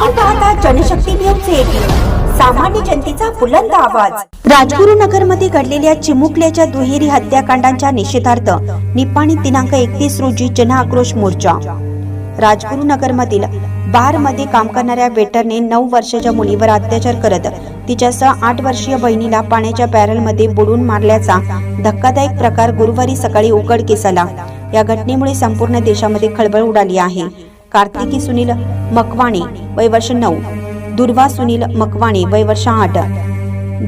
आता आता Janshakti news eighteen सामान्य जनतेचा बुलंद आवाज. राजगुरुनगरमध्ये घडलेल्या चिमुकल्याच्या दुहेरी हत्याकांडांच्या निषेधार्थ निपाणी दिनांक एकतीस रोजी जनआक्रोश मोर्चा. राजगुरुनगर मधील बारमध्ये काम करणाऱ्या वेटरने नऊ वर्षाच्या मुलीवर अत्याचार करत तिच्यासह आठ वर्षीय बहिणीला पाण्याच्या बॅरलमध्ये बुडून मारल्याचा धक्कादायक प्रकार गुरुवारी सकाळी उघडकीस आला या घटनेमुळे संपूर्ण देशामध्ये खळबळ उडाली आहे. कार्तिकी सुनील मकवाणे वय वर्ष नऊ. दुर्वा सुनील मकवाणे वय वर्ष आठ.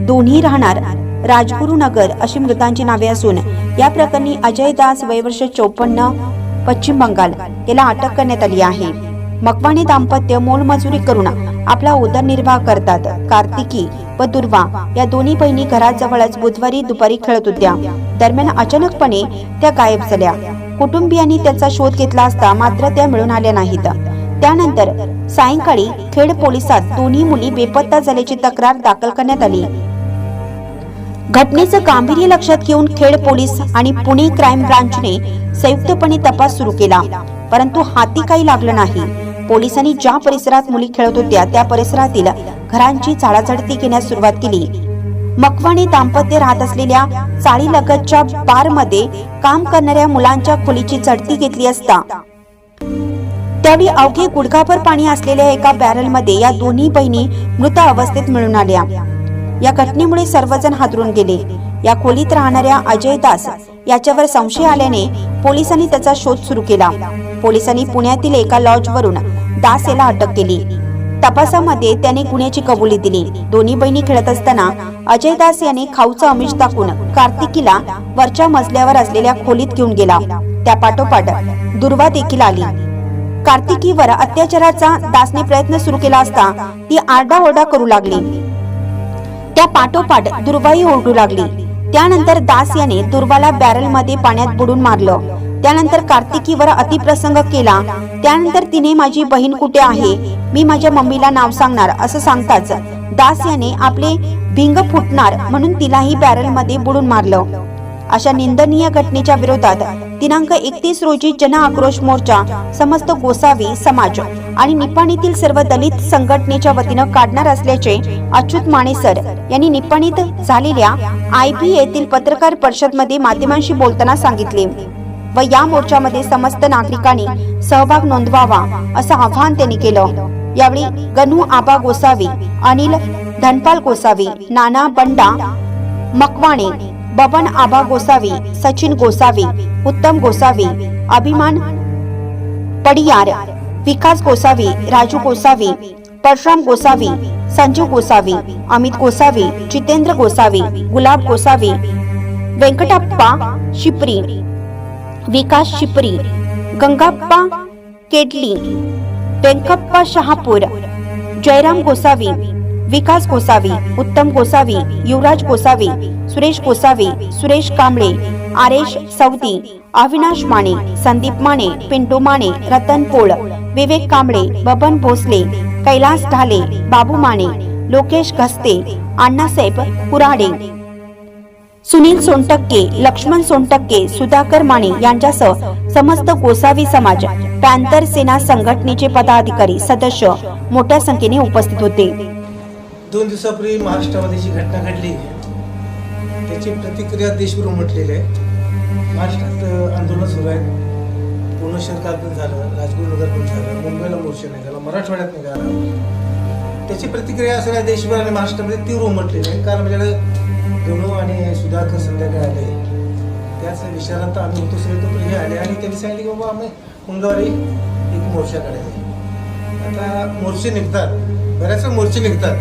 दोन्ही राहणार राजगुरुनगर अशी मृतांची नावे असून या प्रकरणी अजय दास वय वर्ष चौपन्न पश्चिम बंगाल याला अटक करण्यात आली आहे. मकवाणे दाम्पत्य मोलमजुरी करून आपला उदरनिर्वाह करतात कार्तिकी व दुर्वा. या दोन्ही बहिणी घराजवळच बुधवारी दुपारी खेळत होत्या. दरम्यान अचानकपणे त्या गायब झाल्या. कुटुंबियांनी त्याचा शोध घेतला असता मात्र त्या मिळून आल्या नाहीत. त्यानंतर सायंकाळी खेड पोलिसात दोन्ही मुली बेपत्ता झाल्याची तक्रार दाखल करण्यात आली. घटनेचं गांभीर्य लक्षात घेऊन खेड पोलीस आणि पुणे क्राईम ब्रांचने संयुक्तपणे तपास सुरू केला. परंतु हाती काही लागलं नाही. पोलिसांनी ज्या परिसरात मुली खेळत होत्या त्या परिसरातील घरांची झाडाझडती घेण्यास सुरुवात केली. मकवाणी दाम्पत्य राहत असलेल्या चाळीलगतच्या बारमध्ये काम करणाऱ्या मुलांच्या खोलीची झडती घेतली असता. त्यावेळी अवघे गुडघाभर पाणी असलेल्या एका बॅरलमध्ये या दोन्ही बहिणी मृत अवस्थेत मिळून आल्या. या घटनेमुळे सर्वजण हादरून गेले. या खोलीत राहणाऱ्या अजय दास याच्यावर संशय आल्याने पोलिसांनी त्याचा शोध सुरू केला. पोलिसांनी पुण्यातील एका लॉज वरून दास याला अटक केली. तपासामध्ये त्याने गुन्ह्याची कबुली दिली. दोन्ही बहिणी खेळत असताना अजय दास याने खाऊचं अमिष दाखवून कार्तिकीला वरच्या मजल्यावर असलेल्या खोलीत घेऊन गेला. त्या पाठोपाठ दुर्वा देखील आली. कार्तिकीवर अत्याचाराचा दासने प्रयत्न सुरू केला असता ती आरडाओरडा करू लागली. त्या पाठोपाठ दुर्वाही ओरडू लागली. त्यानंतर दास याने दुर्वाला बॅरलमध्ये पाण्यात बुडून मारलं. त्यानंतर कार्तिकीवर अतिप्रसंग केला. त्यानंतर तिने माझी बहीण कुठे आहे? मी माझ्या मम्मीला नाव सांगणार असं सांगताच दास याने आपले भिंग फुटणार म्हणून तिलाही बॅरलमध्ये बुडून मारलं. अशा निंदनीय घटनेच्या विरोधात दिनांक एकतीस रोजी जन आक्रोश मोर्चा समस्त गोसावी समाज आणि निपाणीतील सर्व दलित संघटनेच्या वतीनं काढणार असल्याचे अच्युत माने सर यांनी निपाणीत झालेल्या आय बी येथील पत्रकार परिषदमध्ये माध्यमांशी बोलताना सांगितले. व या मोर्चामध्ये समस्त नागरिकांनी सहभाग नोंदवावा असं आवाहन त्यांनी केलं. यावेळी गणू आबा गोसावी अनिल धनपाल गोसावी नाना बंडा मकवाणे बबन आबा गोसावी सचिन गोसावी उत्तम गोसावी अभिमान पडियार विकास गोसावी राजू गोसावी परशुराम गोसावी संजू गोसावी अमित गोसावी जितेंद्र गोसावी गुलाब गोसावी व्यंकटप्पा शिपरी विकास शिपरी गंगाप्पा केटली व्यंकप्पा शहापूर जयराम गोसावी विकास गोसावी उत्तम गोसावी युवराज गोसावी सुरेश गोसावी सुरेश कांबळे आरेश सौदी अविनाश माने संदीप माने पिंटू माने रतन पोळ विवेक कांबळे बबन भोसले कैलास ढाले बाबू माने लोकेश घस्ते अण्णासाहेब कुराडे सुनील सोनटक्के लक्ष्मण सोनटक्के सुधाकर माने यांच्यासह समस्त गोसावी समाज पॅन्थर सेना संघटनेचे पदाधिकारी सदस्य मोठ्या संख्येने उपस्थित होते. दोन दिवसापूर्वी महाराष्ट्रामध्ये जी घटना घडली त्याची प्रतिक्रिया देशभर उमटलेली आहे. महाराष्ट्रात आंदोलन सुरू आहे. पूर्ण शहरात पण झालं राजगुरुनगर पण झालं मुंबईला मोर्चा निघाला मराठवाड्यात निघाला. त्याची प्रतिक्रिया सगळ्या देशभर आणि महाराष्ट्रामध्ये तीव्र उमटलेली आहे. कारण म्हणजे गणू आणि सुधाकर संध्याकाळी आले. त्याच विचारात आम्ही होतो सगळे हे आले आणि त्यांनी सांगितले की बाबा आम्ही मंगळवारी एक मोर्चा काढायचा आता मोर्चे निघतात. बऱ्याच मोर्चे निघतात.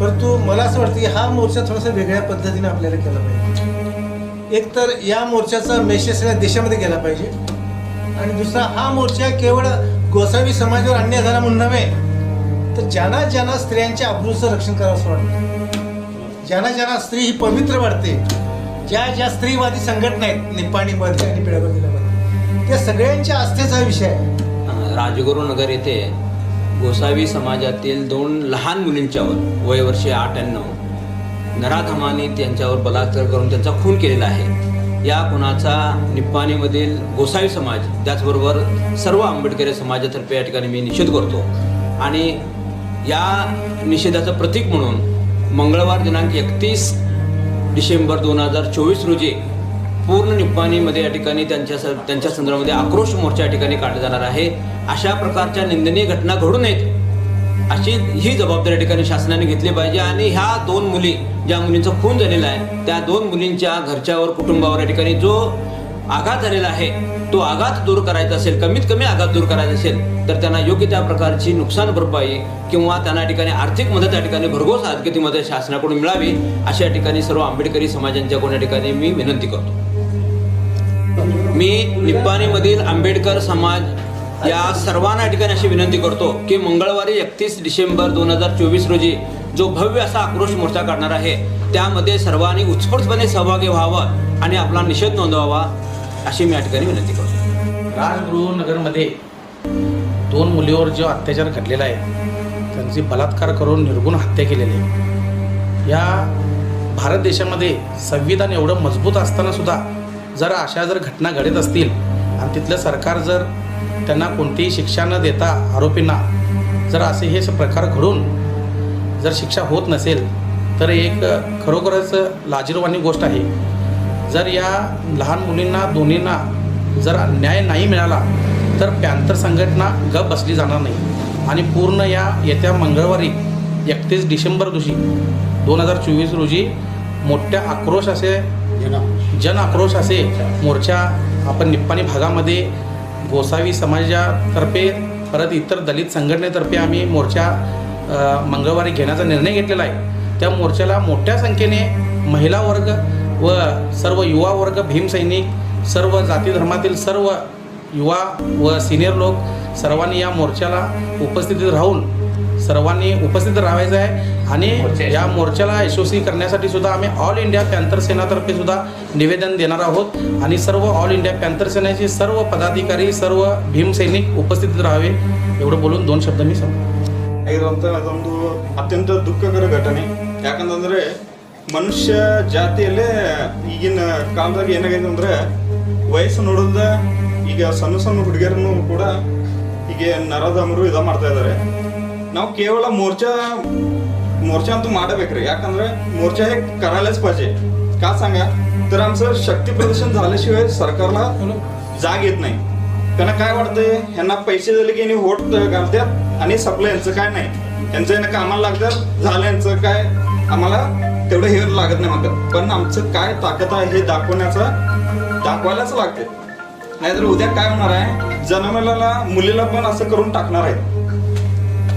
परंतु मला असं वाटतं की हा मोर्चा थोडासा वेगळ्या पद्धतीने आपल्याला केला पाहिजे. एक तर या मोर्चाचा मेसेज सगळ्या देशामध्ये गेला पाहिजे. आणि दुसरा हा मोर्चा केवळ गोसावी समाजावर अन्याय झाला म्हणून नव्हे तर ज्यांना ज्यांना स्त्रियांच्या अब्रूचं रक्षण करावं असं वाटतं. ज्यांना ज्यांना स्त्री ही पवित्र वाटते ज्या ज्या स्त्रीवादी संघटना आहेत निपाणीमध्ये आणि पिळावर त्या सगळ्यांच्या आस्थेचा विषय आहे. राजगुरुनगर येथे गोसावी समाजातील दोन लहान मुलींच्यावर वय वर्षे आठ आणि नऊ नराधमाने त्यांच्यावर बलात्कार करून त्यांचा खून केलेला आहे. या खुनाचा निप्पाणीमधील गोसावी समाज त्याचबरोबर सर्व आंबेडकरी समाजातर्फे या ठिकाणी मी निषेध करतो. आणि या निषेधाचं प्रतीक म्हणून मंगळवार दिनांक एकतीस डिसेंबर दोन हजार चोवीस रोजी पूर्ण निप्पाणीमध्ये या ठिकाणी त्यांच्या स- त्यांच्या संदर्भामध्ये आक्रोश मोर्चा या ठिकाणी काढला जाणार आहे. अशा प्रकारच्या निंदनीय घटना घडू नयेत अशी ही जबाबदारी या ठिकाणी शासनाने घेतली पाहिजे आणि ह्या दोन मुली ज्या मुलींचा खून झालेला आहे त्या दोन मुलींच्या घरच्यावर कुटुंबावर या ठिकाणी जो आघात झालेला आहे. तो आघात दूर करायचा असेल कमीत कमी आघात दूर करायचा असेल तर त्यांना योग्य त्या प्रकारची नुकसान भरपाई किंवा त्यांना ठिकाणी आर्थिक मदत त्या ठिकाणी भरघोस आर्थिक मदत शासनाकडून मिळावी अशा ठिकाणी सर्व आंबेडकरी समाजांच्या या ठिकाणी मी विनंती करतो. मी निप्पाणीमधील आंबेडकर समाज या सर्वांना ठिकाणी अशी विनंती करतो की मंगळवारी एकतीस डिसेंबर दोन हजार चोवीस रोजी जो भव्य असा आक्रोश मोर्चा काढणार आहे त्यामध्ये सर्वांनी उत्स्फूर्तपणे सहभागी व्हावं आणि आपला निषेध नोंदवावा अशी मी या ठिकाणी विनंती करतो. राजगृहनगरमध्ये दोन मुलीवर जो अत्याचार घडलेला आहे त्यांची बलात्कार करून निर्गुण हत्या केलेली आहे. या भारत देशामध्ये संविधान एवढं मजबूत असताना सुद्धा जर अशा जर घटना घडत असतील आणि तिथलं सरकार जर त्यांना कोणतीही शिक्षा न देता आरोपींना जर असे हे प्रकार घडून जर शिक्षा होत नसेल तर एक खरोखरच लाजीरवाणी गोष्ट आहे. जर या लहान मुलींना दोन्हींना जर न्याय नाही मिळाला तर पॅन्थर संघटना गप बसली जाणार नाही. आणि पूर्ण या येत्या मंगळवारी एकतीस डिसेंबर दिवशी दोन हजार चोवीस रोजी मोठ्या आक्रोश असे जन आक्रोश असे मोर्चा आपण निप्पाणी भागामध्ये गोसावी समाजातर्फे परत इतर दलित संघटनेतर्फे आम्ही मोर्चा मंगळवारी घेण्याचा निर्णय घेतलेला आहे. त्या मोर्चाला मोठ्या संख्येने महिला वर्ग व सर्व युवा वर्ग भीमसैनिक सर्व जाती धर्मातील सर्व युवा व सिनियर लोक सर्वांनी या मोर्चाला उपस्थितीत राहून सर्वांनी उपस्थित राहायचं आहे. आणि या मोर्चाला यशस्वी करण्यासाठी सुद्धा आम्ही ऑल इंडिया पॅन्थर सेनातर्फे सुद्धा निवेदन देणार आहोत. आणि सर्व ऑल इंडिया पॅन्थर सेनेचे सर्व पदाधिकारी सर्व भीमसैनिक उपस्थित राहावे. एवढं बोलून दोन शब्द मी सांगतो ಆಗಿರುವಂತ ಅದೊಂದು ಅತ್ಯಂತ ದುಃಖಕರ ಘಟನೆ. ಯಾಕಂತಂದ್ರೆ ಮನುಷ್ಯ ಜಾತಿಯಲ್ಲೇ ಈಗಿನ ಕಾಲದಾಗ ಏನಾಗೈತೆ ಅಂದ್ರೆ ವಯಸ್ಸು ನೋಡಿದ ಈಗ ಸಣ್ಣ ಸಣ್ಣ ಹುಡುಗಿಯರನ್ನು ಕೂಡ ಹೀಗೆ ನರದಮರು ಇದ ಮಾಡ್ತಾ ಇದ್ದಾರೆ ನಾವು ಕೇವಲ ಮೋರ್ಚಾ ಮೋರ್ಚಾ ಅಂತೂ ಮಾಡಬೇಕ್ರಿ. ಯಾಕಂದ್ರೆ ಮೋರ್ಚಾ ಹೇಗೆ ಕರಾಲೇಸ್ पाहिजे ಕಾ सांगा तर ಸರ್ ಶಕ್ತಿ ಪ್ರದರ್ಶನ झाल्याशिवाय सरकारला ಜಾಗ येत ನಾಯಿ त्यांना काय वाटतंय ಹೆಣ್ಣ पैसे ನೀವು की होट आणि सपलं यांचं काय नाही. यांचं यांना कामाला लागतं झालं यांचं काय आम्हाला तेवढं हे लागत नाही म्हणतात. पण आमचं काय ताकद आहे हे दाखवण्याचं दाखवायलाच लागते. नाहीतर उद्या काय होणार आहे? जन्मलेला मुलीला पण असं करून टाकणार आहे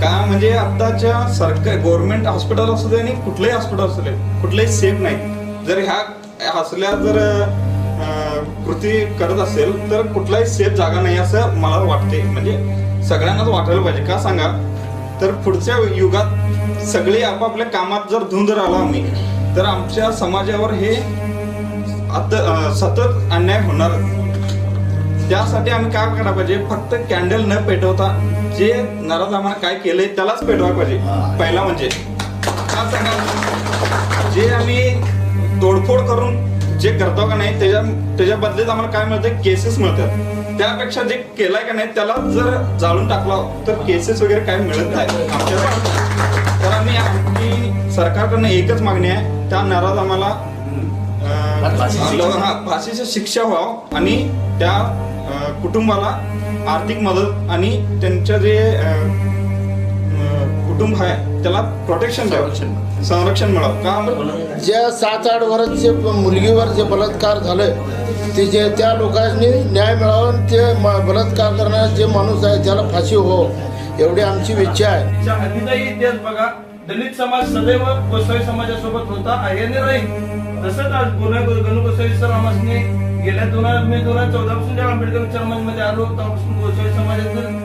का म्हणजे आताच्या सरकार गव्हर्नमेंट हॉस्पिटल असू दे आणि कुठलंही हॉस्पिटल असू दे कुठलंही सेफ नाही. जर ह्या असल्या जर कृती करत असेल तर कुठलाही सेफ जागा नाही असं मला वाटते. म्हणजे सगळ्यांनाच वाटायला पाहिजे. का सांगा? तर पुढच्या युगात सगळे आपापल्या कामात जर धुंद राहिलो आम्ही तर आमच्या समाजावर हे आता सतत अन्याय होणार. त्यासाठी आम्ही काय करायला पाहिजे? फक्त कॅन्डल न पेटवता जे नराज आम्हाला काय केलंय त्यालाच पेटवायला पाहिजे. पहिला म्हणजे. का सांगा? जे आम्ही तोडफोड करून जे करतो का नाही त्याच्या त्याच्या बदल्यात आम्हाला काय मिळतं? केसेस मिळतात. त्यापेक्षा जे केलाय का नाही त्याला जर जाळून टाकला तर केसेस वगैरे काय मिळत नाही. आमच्या तर आम्ही आमची सरकारकडनं एकच मागणी आहे. त्या नाराज आम्हाला फाशीची शिक्षा. व्हावं आणि त्या कुटुंबाला आर्थिक मदत आणि त्यांच्या जे कुटुंब आहे त्याला प्रोटेक्शन द्यावं. संरक्षण मिळावं. का ज्या सात आठ वर्षाचे मुलगीवर जे बलात्कार झाले ते जे त्या लोकांनी न्याय मिळावा ते बलात्कार करणारा जे माणूस आहे त्याला फाशी हो एवढी आमची इच्छा आहे. इतिहास बघा. दलित समाज सदैव गोसावी समाजासोबत होता आहे आणि राहील. तसंच आज गुन्हा गणू गोसावी सर आम्हाला गेल्या दोन हजार मे दोन हजार चौदा पासून जेव्हा आंबेडकर विचारमध्ये आलो तेव्हापासून गोसावी समाजाचं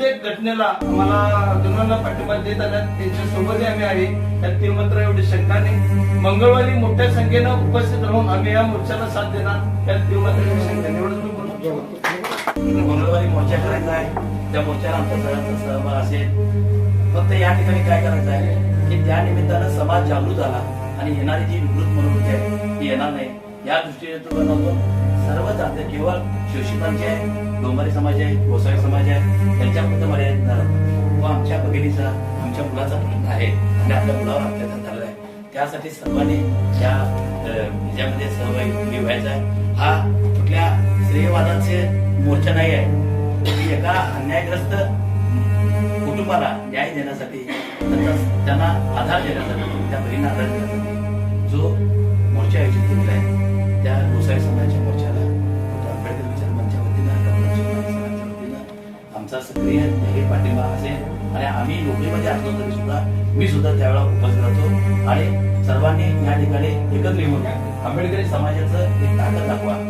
प्रत्येक घटनेला आम्हाला आंदोलनाला पाठिंबा देत आल्या त्यांच्या सोबतही आम्ही आहे. त्यात ते मात्र एवढी शंका नाही. मंगळवारी मोठ्या संख्येनं उपस्थित राहून आम्ही या मोर्चाला साथ देणार. त्यात ते मात्र एवढी शंका नाही. एवढंच मी बोलू मंगळवारी मोर्चा करायचा आहे. त्या मोर्चाला आमचा सगळ्यांचा सहभाग असेल. फक्त या ठिकाणी काय करायचं आहे? की त्या निमित्तानं समाज जागृत झाला आणि येणारी जी विकृत होती आहे ती येणार नाही. या दृष्टीने सर्व जाते केवळ शोषितांचे आहे समाज आहे गोसावी समाज आहे त्यांच्या मर्यादित झालं व आमच्या भगिनीचा आमच्या मुलाचा प्रश्न आहे. आणि आपल्या मुलावर अत्याचार झालेला आहे. त्यासाठी सर्वांनी या ह्याच्यामध्ये सहभागी व्हायचा आहे. हा कुठल्या श्रेयवादाचे मोर्चा नाही आहे. एका अन्यायग्रस्त कुटुंबाला न्याय देण्यासाठी त्यांना आधार देण्यासाठी त्या बहिणींना आधार देण्यासाठी जो मोर्चा आयोजित केलेला आहे त्या गोसावी समाजाच्या मोर्चा सक्रिय हे पाठिंबा असेल. आणि आम्ही नोकरीमध्ये असलो तरी सुद्धा मी सुद्धा त्यावेळेला उपस्थित राहतो. आणि सर्वांनी या ठिकाणी एकत्र येऊन आंबेडकरी समाजाचं एक ताकद दाखवा.